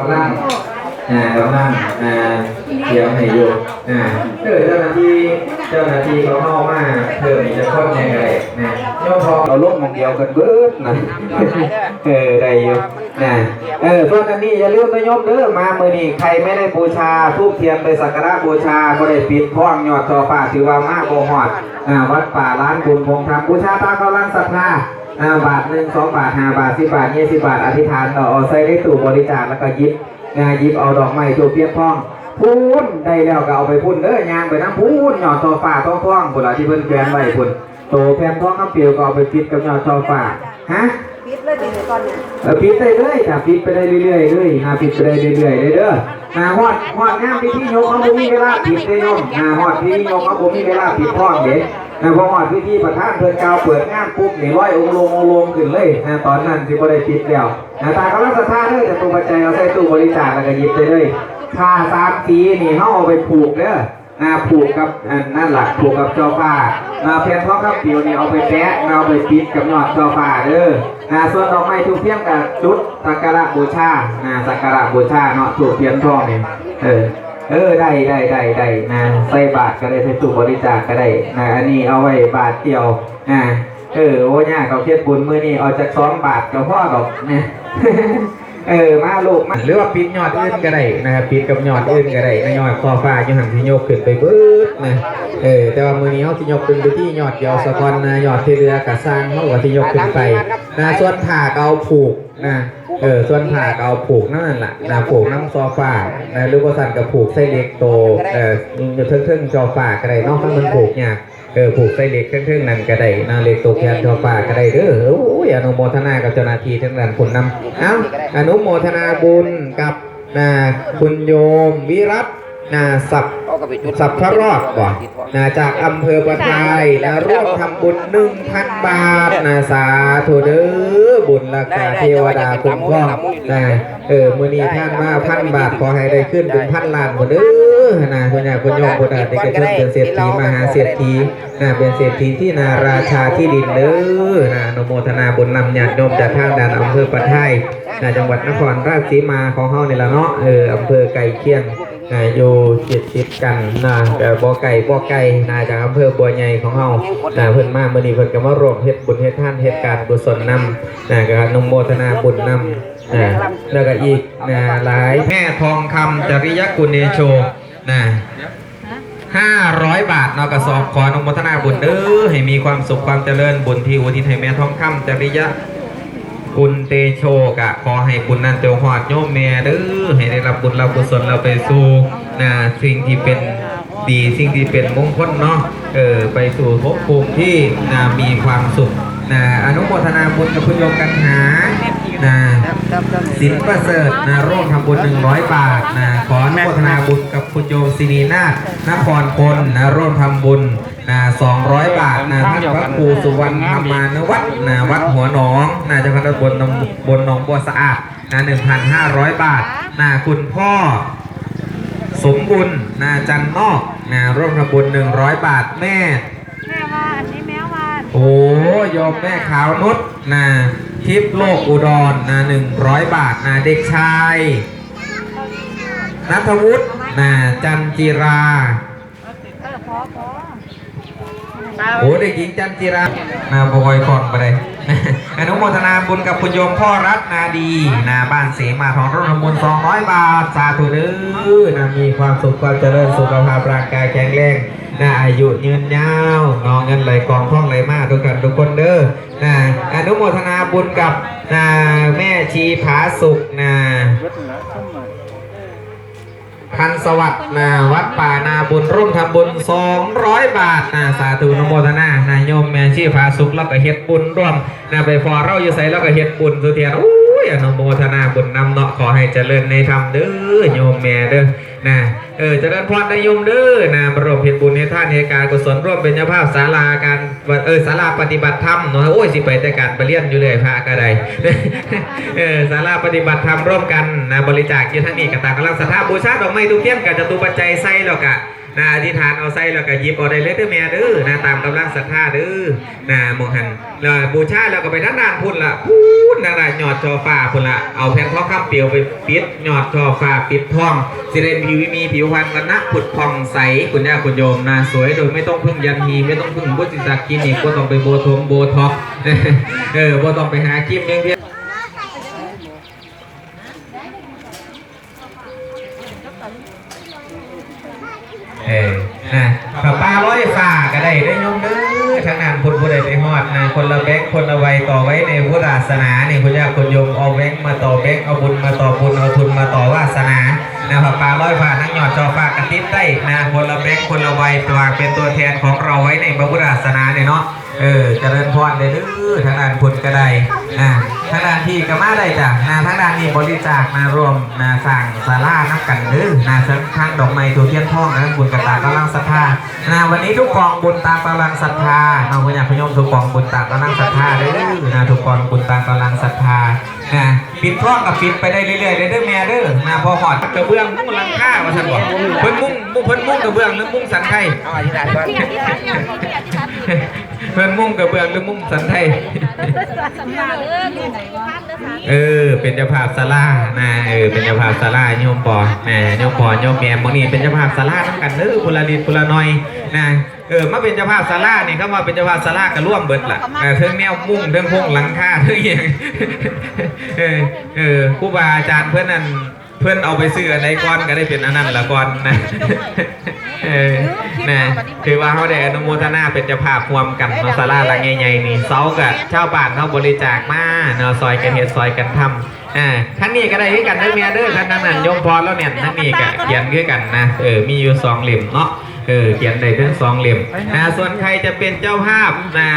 กำลังอ่ากำลังอ่าเขียวให้อยู่อ่าเออเจ้าหน้าที่เจ้าหน้าที่เขาเข้ามาเพิ่มอีกจะคนยังไงนะย่อมพอเราลงมันเดียวกันเบิดนะเออได้อยู่นะเออส่วนอันนี้อย่าลืมนะโยมเด้อมามือนี้ใครไม่ได้บูชาทูบเทียนไปสักการะบูชาก็ได้ปิดพ้องยอดจอฟ้าถือว่ามากโกหอดอ่าวัดป่าล้านบุญคงทำบูชาตามกำลังศรัทธา อ่าบาทหนึ่งสองบาทห้าบาทสิบบาทยี่สิบบาทอธิษฐานต่อเอาใส่ในตู้บริจาคแล้วก็หยิบงาหยิบเอาดอกไม้ถูกเพียงทองพูนได้แล้วก็เอาไปพุ่นเด้อยางไปน้ำพูนหยอดทอฟ้าทองทองบุหลาที่เพิ่นแกนไว้พุ่นโตแผ่นทองคำเปลียวก็เอาไปปิดกับหยอดทอฟ้าฮะปิดเลยติดก่อนเนี่ยเออปิดได้เลยจ้ะปิดไปได้เรื่อยๆเลยนะปิดไปได้เรื่อยๆเลยเด้อนะฮอดฮอดงามพิธีโยกเขาบ่มีเวลาปิดได้โยมนะฮอดพิธีโยกเขาบ่มีเวลาปิดท้องเด้ นะเพราะฮอดพิธีประธานเพิ่นกาวเปิดงานปุ๊บนี่ร้อยองค์ลงองค์ลงขึ้นเลยนะตอนนั้นสิบ่ได้ปิดแล้วนะตากำลังศรัทธาเด้อแต่ตัวปัจจัยเอาใส่ตู้บริจาคแล้วก็หยิบได้เลยผ้าสามสีนี่เฮาเอาไปผูกเด้อนะผูกกับอันนั่นล่ะผูกกับจ้าฟ้านะแผ่นทองคำเปลียวนี่เอาไปแปะเอาไปปิดกับยอดจ้าฟ้าเด้อนะส่วนดอกไม้ทูบเทียมกับจุดสักการะบูชานะสักการะบูชาเนาะถูกเทียนทองเนี่เออ เออได้ได้ได้ได้นะใส่บาทก็ได้ใส่ตู้บริจาคก็ได้นะอันนี้เอาไว้บาทเดียวนะเออโอ้ยากเขาเทียบบุญมือนี่เอาจากสองบาทกับพ่อดอกนะเออมาลูกมาหรือว่าปิดยอดอื่นก็ได้นะครับปิดกับยอดอื่นก็ได้นะยอดคอฟ้าอยู่หันที่โยกขึ้นไปเบิดนะเออแต่ว่ามือนี้เขาที่ยกขึ้นไปที่ยอดเดียวสะกอนนะยอดที่เรือกระสร้างเขาก็ที่ยกขึ้นไปนะส่วนผ่ากเอาผูกนะ เออส่วนผ่าก็เอาผูกนั่นแหละนะผูกน้ำซอฟ้านะหรือว่าสั่นกับผูกไส้เล็กโตเอออยู่เทิงๆจอฟาก็ได้นอกถ้ามันผูกยากเออผูกไส้เล็กเทิงๆนั่นก็ได้นาเล็กโตแขนจอฟ้าก็ได้เด้อโอ้ยอนุโมทนากับเจ้าหน้าที่ทั้งนั้นคุณนำเอ้าอนุโมทนาบุญกับนะคุณโยมวิรัต นะสับเอาก็ไปจุดสัพพะรอดก่อนนะจากอำเภอประทายนะร่วมทำบุญหนึ่งพันบาทนะสาธุเด้อบุญราคาเทวดาคุ้มครองนะเออมือนี้ท่านมาพันบาทขอให้ได้ขึ้นเป็นพันล้านหมดเด้อนะคุณยายคุณโยมคุณอาได้กระชุ่มเป็นเศรษฐีมหาเศรษฐีนะเป็นเศรษฐีที่นาราชาที่ดินเด้อนะอนุโมทนาบุญนำญาติโยมจากทางด่านอำเภอประทายนะจังหวัดนครราชสีมาของเฮานี่ละเนาะเอออำเภอไก่เคียง นะอยู่ติดติดกันนะแต่บ่ไก่บ่ไก่นะจากอำเภอบัวใหญ่ของเฮานะเพิ่นมามื้อนี้เพิ่นก็มารวมเฮ็ดบุญเฮ็ดทานเฮ็ดการกุศลนำนะก็อนุโมทนาบุญนำนะแล้วก็อีกนะหลายแม่ทองคำจริยกุลเนโชนะ500บาทเนาะก็สอบขออนุโมทนาบุญเด้อให้มีความสุขความเจริญบุญที่อุทิศให้แม่ทองคำจริยะ คุณเตโชกะขอให้คุณนันเตียวหอดโยมแม่เด้อให้ได้รับบุญรับกุศลเราไปสู่นะสิ่งที่เป็นดีสิ่งที่เป็นมงคลเนาะเออไปสู่ภพภูมิที่นะมีความสุขนะอนุโมทนาบุญกับคุณโยมกันหานะสินประเสริฐนะร่วมทำบุญ100บาทนะขออนุโมทนาบุญกับคุณโยมศินีนาถนครพลนะร่วมทำบุญ นะ200บาทนะท่านพระครูสุวรรณธรรมานวัดนะวัดหัวหนองนะจังหวัดบนหนองบนหนองบัวสะอาดนะ1,500บาทนะคุณพ่อสมบุญนะจันนอกนะร่วมทำบุญ100บาทแม่แม่วานนี่แม่วานโอ้โยมแม่ขาวนุชนะทิพย์โลกอุดรนะ100บาทนะเด็กชายนัทวุฒินะจันจิราเออพอพอ โอ้เด็กหญิงจันจิรานาบอยคอนไปเลยอนุโมทนาบุญกับคุณโยมพ่อรัตนาดีนาบ้านเสมาทองร่วมทำบุญ200บาท สาธุเด้อนะมีความสุขความเจริญสุขภาพร่างกายแข็งแรงนะอายุยืนยาวนองเงินไหลกองท่องไหลมากทุกกันทุกคนเด้อนะอนุโมทนาบุญกับนะแม่ชีผาสุขนะ พันสวัสดิ์นะวัดป่านาบุญร่วมทำบุญ 200 บาทนะสาธุนโมทนานะโยมแม่ชีพาสุขแล้วก็เฮ็ดบุญร่วมนะไปฟอเราอยู่ใส่แล้วก็เฮ็ดบุญสุเทียนอุ้ยอนุโมทนาบุญนำเนาะขอให้เจริญในธรรมเด้อโยมแม่เด้อ นะเออเจริญพรนายโยมเด้อนะบรมเพียรบุญในท่านในการกุศลร่วมเป็นเจ้าภาพศาลาการเออศาลาปฏิบัติธรรมเนาะโอ้ยสิไปแต่การไปเรียนอยู่เลยพระก็ได้เออศาลาปฏิบัติธรรมร่วมกันนะบริจาคยู่ทั้งนี้กับต่างกำลังศรัทธาบูชาดอกไม้ทุกเทียมกับจตุปัจจัยใส่แล้วกะนะอธิษฐานเอาใส่แล้วก็ยิบเอาได้เลยเด้อแม่เด้อนะตามกำลังศรัทธาเด้อนะหมหันแล้วบูชาแล้วก็ไปด้านด้านพุ่นละพูนนั่นละหยอดจอฟ้าพุ่นละเอาแผ่นทองคำเปลวไปปิดหยอดจอฟ้าปิดทองสิได้ผิมีผิวพรรณกันนะผุดผ่องใสคุณย่าคุณโยมนะสวยโดยไม่ต้องพึ่งยันฮีไม่ต้องพึ่งบุตรศักคลินิกก็ต้องไปโบทงโบท็อกเออบ่ต้องไปหาคลิปเพียงเพียงเออนะป้าป้าร้อยฝ่าก็ได้ได้ยมเด้อทางนั้นคนผู้ใดไปฮอดนะคนละแบงค์คนละไวต่อไว้ในพุทธศาสนานี่คุณย่าคุณโยมเอาแบงค์มาต่อแบงค์เอาบุญมาต่อบุญเอาทุนมาต่อวาสนานะป้าป้าร้อยฝ่าทั้งหยอดจอฟ้ากระติบได้นะคนละแบงค์คนละวัยตัวเป็นตัวแทนของเราไว้ในพระพุทธศาสนาเนี่ยเนาะเออเจริญพรได้เด้อทางด้านพุทธก็ได้นะทางด้านที่ก็มาได้จ้ะนะทางด้านนี้บริจาคมารวมนะสร้างศาลานับกันเด้อนะทั้งทางดอกไม้ตัวเทียนทองนะบุญกระตากำลังศรัทธานะวันนี้ทุกกองบุญตามกำลังศรัทธาน้องพญาพยมทุกกองบุญตามกำลังศรัทธาเด้อนะทุกกองบุญตามกำลังศรัทธานะปิดท่องกับปิดไปได้เรื่อยๆเด้อเด้อแม่เด้อนะพอหอดกระเบื้องมุ้งหลังคาว่าซั่นบ่เพิ่นมุ้งเพิ่นมุ้งกระเบื้องหรือมุ้งสันไข่เพื่อนมุ่งกับเบื้องหรือมุ่งสันไทยสำนักเอออยู่ไหนวะเออ เป็นเจ้าภาพศาลานะเออเป็นเจ้าภาพศาลาโยมปอแหมโยมปอโยมแมมบางนี่เป็นเจ้าภาพศาลาทั้งกันเด้อพุละลินพุละน้อยนะเออมาเป็นเจ้าภาพศาลานี่เขามาเป็นเจ้าภาพศาลาก็ร่วมเบิดล่ะเออเทิงแนวมุ่งเทิงพงหลังคาเทิงอหย่างเออเออครูบาอาจารย์เพื่อนนั่นเพื่อนเอาไปซื้ออันใดก่อนก็ได้เป็นอันนั้นละก่อนนะเออนะคือว่าเขาได้อนุโมทนาเป็นเจ้าภาพรวมกันเนาะศาลาหลังใหญ่ๆนี่เซากับชาวบ้านเขาบริจาคมาเนาะซอยกันเฮ็ดซอยกันทำอ่าทั้งนี้ก็ได้คือกันเด้อเมียเด้อทั้งนั้นน่ะยมพรแล้วเนี่ยทั้งนี้ก็เขียนคือกันนะเออมีอยู่สองเล่มเนาะเออเขียนได้ทั้งสองเล่มนะส่วนใครจะเป็นเจ้าภาพนะ